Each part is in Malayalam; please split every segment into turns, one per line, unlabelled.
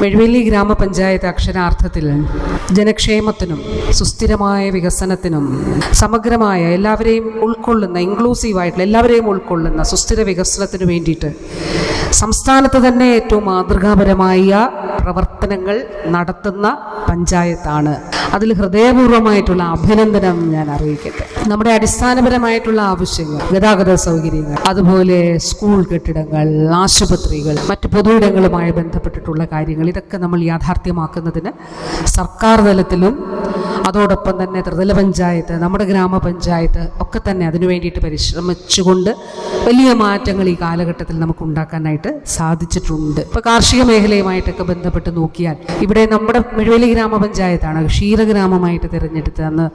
വെഴുവേലി ഗ്രാമപഞ്ചായത്ത് അക്ഷരാർത്ഥത്തിൽ ജനക്ഷേമത്തിനും സുസ്ഥിരമായ വികസനത്തിനും സമഗ്രമായ എല്ലാവരെയും ഉൾക്കൊള്ളുന്ന ഇൻക്ലൂസീവ് ആയിട്ടുള്ള എല്ലാവരെയും ഉൾക്കൊള്ളുന്ന സുസ്ഥിര വികസനത്തിനു വേണ്ടിയിട്ട് സംസ്ഥാനത്ത് തന്നെ ഏറ്റവും മാതൃകാപരമായ പ്രവർത്തനങ്ങൾ നടത്തുന്ന പഞ്ചായത്താണ്. അതിൽ ഹൃദയപൂർവമായിട്ടുള്ള അഭിനന്ദനം ഞാൻ അറിയിക്കട്ടെ. നമ്മുടെ അടിസ്ഥാനപരമായിട്ടുള്ള ആവശ്യങ്ങൾ ഗതാഗത സൗകര്യങ്ങൾ അതുപോലെ സ്കൂൾ കെട്ടിടങ്ങൾ ആശുപത്രികൾ മറ്റ് പൊതുയിടങ്ങളുമായി ബന്ധപ്പെട്ടിട്ടുള്ള കാര്യങ്ങൾ. ഇതൊക്കെ നമ്മൾ യാഥാർത്ഥ്യമാക്കുന്നതിന് സർക്കാർ തലത്തിലും അതോടൊപ്പം തന്നെ ത്രിതല പഞ്ചായത്ത് നമ്മുടെ ഗ്രാമപഞ്ചായത്ത് ഒക്കെ തന്നെ അതിനു വേണ്ടിയിട്ട് പരിശ്രമിച്ചുകൊണ്ട് വലിയ മാറ്റങ്ങൾ ഈ കാലഘട്ടത്തിൽ നമുക്ക് ഉണ്ടാക്കാനായിട്ട് സാധിച്ചിട്ടുണ്ട്. ഇപ്പോൾ കാർഷിക മേഖലയുമായിട്ടൊക്കെ ബന്ധപ്പെട്ട് നോക്കിയാൽ ഇവിടെ നമ്മുടെ മെഴുവേലി ഗ്രാമപഞ്ചായത്താണ് ക്ഷീരഗ്രാമമായിട്ട് തിരഞ്ഞെടുത്ത് അന്ന്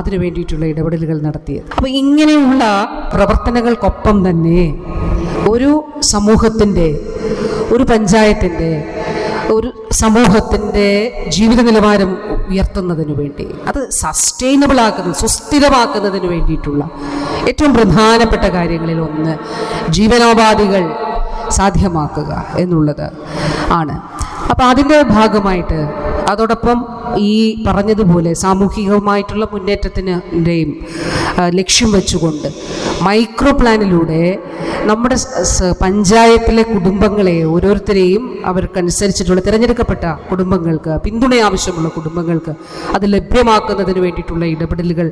അതിനു വേണ്ടിയിട്ടുള്ള ഇടപെടലുകൾ നടത്തിയത്. അപ്പോൾ ഇങ്ങനെയുള്ള പ്രവർത്തനങ്ങൾക്കൊപ്പം തന്നെ ഒരു സമൂഹത്തിന്റെ ഒരു പഞ്ചായത്തിന്റെ ഒരു സമൂഹത്തിന്റെ ജീവിത നിലവാരം ഉയർത്തുന്നതിന് വേണ്ടി അത് സസ്റ്റൈനബിൾ ആക്കുന്ന സുസ്ഥിരമാക്കുന്നതിന് വേണ്ടിയിട്ടുള്ള ഏറ്റവും പ്രധാനപ്പെട്ട കാര്യങ്ങളിൽ ഒന്ന് ജീവനോപാധികൾ സാധ്യമാക്കുക എന്നുള്ളത് ആണ്. അപ്പോൾ അതിന്റെ ഭാഗമായിട്ട് അതോടൊപ്പം ഈ പറഞ്ഞതുപോലെ സാമൂഹികമായിട്ടുള്ള മുന്നേറ്റത്തിന്റെയും ലക്ഷ്യം വെച്ചുകൊണ്ട് മൈക്രോ പ്ലാനിലൂടെ നമ്മുടെ പഞ്ചായത്തിലെ കുടുംബങ്ങളെ ഓരോരുത്തരെയും അവർക്കനുസരിച്ചിട്ടുള്ള തിരഞ്ഞെടുക്കപ്പെട്ട കുടുംബങ്ങൾക്ക് പിന്തുണ ആവശ്യമുള്ള കുടുംബങ്ങൾക്ക് അത് ലഭ്യമാക്കുന്നതിന് വേണ്ടിയിട്ടുള്ള ഇടപെടലുകൾ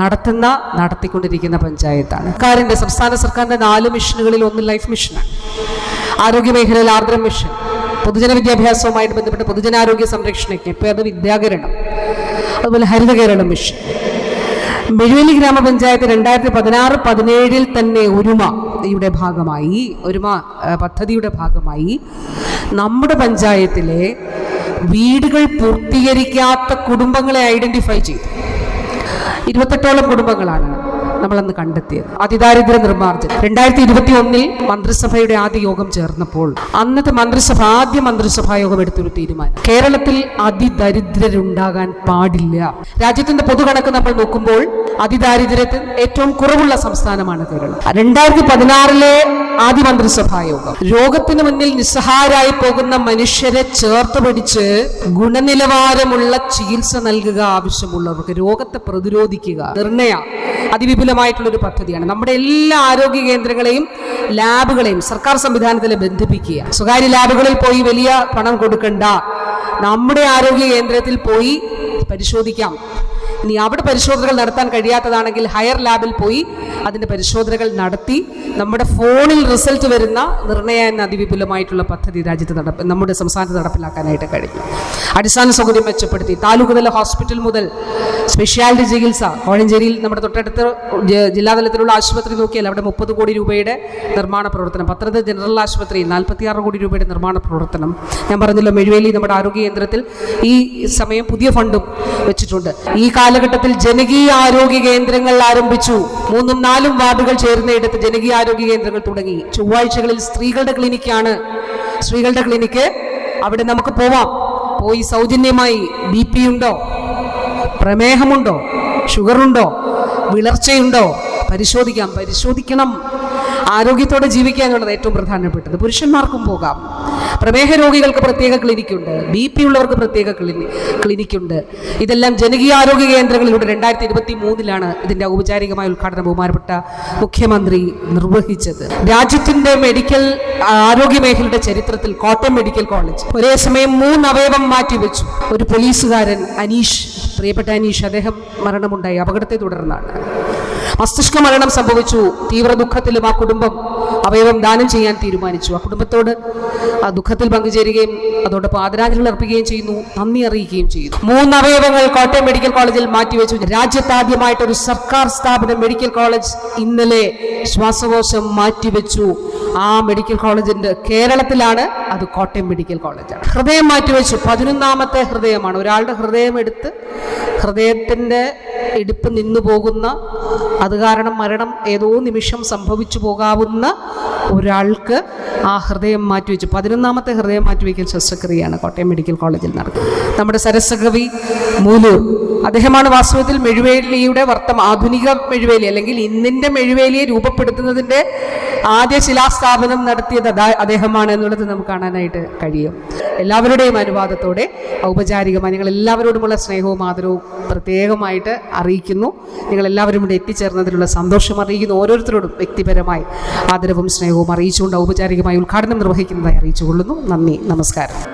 നടത്തുന്ന നടത്തിക്കൊണ്ടിരിക്കുന്ന പഞ്ചായത്താണ്. സർക്കാരിന്റെ സംസ്ഥാന സർക്കാരിന്റെ നാല് മിഷനുകളിൽ ഒന്ന് ലൈഫ് മിഷനാണ്. ആരോഗ്യമേഖലയിൽ ആർദ്രം മിഷൻ പൊതുജന വിദ്യാഭ്യാസവുമായിട്ട് ബന്ധപ്പെട്ട പൊതുജനാരോഗ്യ സംരക്ഷണയ്ക്ക് ഇപ്പോൾ അത് വിദ്യാകരണം അതുപോലെ ഹരിത കേരളം മിഷൻ. മെഴുവേലി ഗ്രാമപഞ്ചായത്ത് രണ്ടായിരത്തി പതിനാറ് പതിനേഴിൽ തന്നെ ഒരുമ യുടെ ഭാഗമായി ഒരുമ പദ്ധതിയുടെ ഭാഗമായി നമ്മുടെ പഞ്ചായത്തിലെ വീടുകൾ പൂർത്തീകരിക്കാത്ത കുടുംബങ്ങളെ ഐഡന്റിഫൈ ചെയ്തു. ഇരുപത്തെട്ടോളം കുടുംബങ്ങളാണ്. നമ്മളന്ന് കണ്ടെത്തിയത്. അതിദാരിദ്ര്യ നിർമ്മാർജനം. രണ്ടായിരത്തി ഇരുപത്തി ഒന്നിൽ മന്ത്രിസഭയുടെ ആദ്യ യോഗം ചേർന്നപ്പോൾ അന്നത്തെ മന്ത്രിസഭ ആദ്യ മന്ത്രിസഭാ യോഗം എടുത്തൊരു തീരുമാനം. കേരളത്തിൽ അതിദരിദ്രരുണ്ടാകാൻ പാടില്ല. രാജ്യത്തിന്റെ പൊതുകണക്ക് നമ്മൾ നോക്കുമ്പോൾ അതിദാരിദ്ര്യത്തിൽ ഏറ്റവും കുറവുള്ള സംസ്ഥാനമാണ് കേരളം. രണ്ടായിരത്തി പതിനാറിലെ ആദ്യ മന്ത്രിസഭാ യോഗം. രോഗത്തിന് മുന്നിൽ നിസ്സഹായരായി പോകുന്ന മനുഷ്യരെ ചേർത്ത് പിടിച്ച് ഗുണനിലവാരമുള്ള ചികിത്സ നൽകുക ആവശ്യമുള്ളവർക്ക് രോഗത്തെ പ്രതിരോധിക്കുക നിർണയ അതിവിപുലമായിട്ടുള്ള ഒരു പദ്ധതിയാണ്. നമ്മുടെ എല്ലാ ആരോഗ്യ കേന്ദ്രങ്ങളെയും ലാബുകളെയും സർക്കാർ സംവിധാനത്തിൽ ബന്ധിപ്പിക്കുക. സ്വകാര്യ ലാബുകളിൽ പോയി വലിയ പണം കൊടുക്കണ്ട. നമ്മുടെ ആരോഗ്യ കേന്ദ്രത്തിൽ പോയി പരിശോധിക്കാം. ഇനി അവിടെ പരിശോധനകൾ നടത്താൻ കഴിയാത്തതാണെങ്കിൽ ഹയർ ലാബിൽ പോയി അതിന്റെ പരിശോധനകൾ നടത്തി നമ്മുടെ ഫോണിൽ റിസൾട്ട് വരുന്ന നിർണയ എന്ന അതിവിപുലമായിട്ടുള്ള പദ്ധതി രാജ്യത്ത് നടപ്പ് നമ്മുടെ സംസ്ഥാനത്ത് നടപ്പിലാക്കാനായിട്ട് കഴിഞ്ഞു. അടിസ്ഥാന സൗകര്യം മെച്ചപ്പെടുത്തി. താലൂക്ക് തല ഹോസ്പിറ്റൽ മുതൽ സ്പെഷ്യാലിറ്റി ചികിത്സ. കോഴഞ്ചേരിയിൽ നമ്മുടെ തൊട്ടടുത്ത് ജില്ലാതലത്തിലുള്ള ആശുപത്രി നോക്കിയാൽ അവിടെ മുപ്പത് കോടി രൂപയുടെ നിർമ്മാണ പ്രവർത്തനം. പത്തനംതിട്ട ജനറൽ ആശുപത്രി നാൽപ്പത്തിയാറ് കോടി രൂപയുടെ നിർമ്മാണ പ്രവർത്തനം. ഞാൻ പറഞ്ഞല്ലോ മെഴുവേലി നമ്മുടെ ആരോഗ്യ കേന്ദ്രത്തിൽ ഈ സമയം പുതിയ ഫണ്ടും വെച്ചിട്ടുണ്ട്. ഈ കാലഘട്ടത്തിൽ ജനകീയ ആരോഗ്യ കേന്ദ്രങ്ങൾ ആരംഭിച്ചു. മൂന്നും നാലും വാർഡുകൾ ചേർന്നയിടത്ത് ജനകീയ ആരോഗ്യ കേന്ദ്രങ്ങൾ തുടങ്ങി. ചൊവ്വാഴ്ചകളിൽ സ്ത്രീകളുടെ ക്ലിനിക്കാണ്. സ്ത്രീകളുടെ ക്ലിനിക്ക് അവിടെ നമുക്ക് പോവാം. പോയി സൗജന്യമായി ബി പി ഉണ്ടോ? പ്രമേഹമുണ്ടോ? ഷുഗറുണ്ടോ? വിളർച്ചയുണ്ടോ? പരിശോധിക്കാം. പരിശോധിക്കണം. ആരോഗ്യത്തോടെ ജീവിക്കുക എന്നുള്ളത് ഏറ്റവും പ്രധാനപ്പെട്ടത്. പുരുഷന്മാർക്കും പോകാം. പ്രമേഹ രോഗികൾക്ക് പ്രത്യേക ക്ലിനിക്കുണ്ട്. ബി പി ഉള്ളവർക്ക് പ്രത്യേക ക്ലിനി ക്ലിനിക്കുണ്ട്. ഇതെല്ലാം ജനകീയ ആരോഗ്യ കേന്ദ്രങ്ങളിലൂടെ രണ്ടായിരത്തി ഇരുപത്തി മൂന്നിലാണ് ഇതിന്റെ ഔപചാരികമായ ഉദ്ഘാടനം ബഹുമാനപ്പെട്ട മുഖ്യമന്ത്രി നിർവഹിച്ചത്. രാജ്യത്തിന്റെ മെഡിക്കൽ ആരോഗ്യ മേഖലയുടെ ചരിത്രത്തിൽ കോട്ടയം മെഡിക്കൽ കോളേജ് ഒരേ സമയം മൂന്ന് അവയവം മാറ്റിവെച്ചു ഒരു പോലീസുകാരൻ അനീഷ് പ്രിയപ്പെട്ട അനീഷ് അദ്ദേഹം മരണമുണ്ടായി. അപകടത്തെ തുടർന്നാണ്. മസ്തിഷ്ക മരണം സംഭവിച്ചു. തീവ്ര ദുഃഖത്തിലും ആ കുടുംബം അവയവം ദാനം ചെയ്യാൻ തീരുമാനിച്ചു. ആ കുടുംബത്തോട് ആ ദുഃഖത്തിൽ പങ്കുചേരുകയും അതോടൊപ്പം ആദരാഞ്ജലികൾ അർപ്പിക്കുകയും ചെയ്യുന്നു. നന്ദി അറിയിക്കുകയും ചെയ്യുന്നു. മൂന്ന് അവയവങ്ങൾ കോട്ടയം മെഡിക്കൽ കോളേജിൽ മാറ്റിവെച്ചു. രാജ്യത്താദ്യമായിട്ട് ഒരു സർക്കാർ സ്ഥാപനം മെഡിക്കൽ കോളേജ് ഇന്നലെ ശ്വാസകോശം മാറ്റിവെച്ചു. ആ മെഡിക്കൽ കോളേജിന്റെ കേരളത്തിലാണ് അത് കോട്ടയം മെഡിക്കൽ കോളേജാണ്. ഹൃദയം മാറ്റിവെച്ചു. പതിനൊന്നാമത്തെ ഹൃദയമാണ്. ഒരാളുടെ ഹൃദയം എടുത്ത് ഹൃദയത്തിന്റെ ഇടുപ്പ് നിന്നു പോകുന്ന അത് കാരണം മരണം ഏതോ നിമിഷം സംഭവിച്ചു പോകാവുന്ന ഒരാൾക്ക് ആ ഹൃദയം മാറ്റിവെച്ചു പതിനൊന്നാമത്തെ ഹൃദയം മാറ്റിവെക്കൽ ശസ്ത്രക്രിയയാണ് കോട്ടയം മെഡിക്കൽ കോളേജിൽ നടക്കുന്നത്. നമ്മുടെ സരസകവി മൂലു അദ്ദേഹമാണ് വാസ്തവത്തിൽ മെഴുവേലിയുടെ വർത്തം ആധുനിക മെഴുവേലി അല്ലെങ്കിൽ ഇന്നിന്റെ മെഴുവേലിയെ രൂപപ്പെടുത്തുന്നതിന്റെ ആദ്യ ശിലാസ്ഥാപനം നടത്തിയത് അദ്ദേഹമാണ് എന്നുള്ളത് നമുക്ക് കാണാനായിട്ട് കഴിയും. എല്ലാവരുടെയും അനുവാദത്തോടെ ഔപചാരികമായി നിങ്ങൾ എല്ലാവരോടുമുള്ള സ്നേഹവും ആദരവും പ്രത്യേകമായിട്ട് അറിയിക്കുന്നു. നിങ്ങൾ എല്ലാവരും ഇവിടെ എത്തിച്ചേർന്നതിലുള്ള സന്തോഷം അറിയിക്കുന്നു. ഓരോരുത്തരോടും വ്യക്തിപരമായി ആദരവും സ്നേഹവും അറിയിച്ചുകൊണ്ട് ഔപചാരികമായി ഉദ്ഘാടനം നിർവഹിക്കുന്നതായി അറിയിച്ചുകൊള്ളുന്നു. നന്ദി. നമസ്കാരം.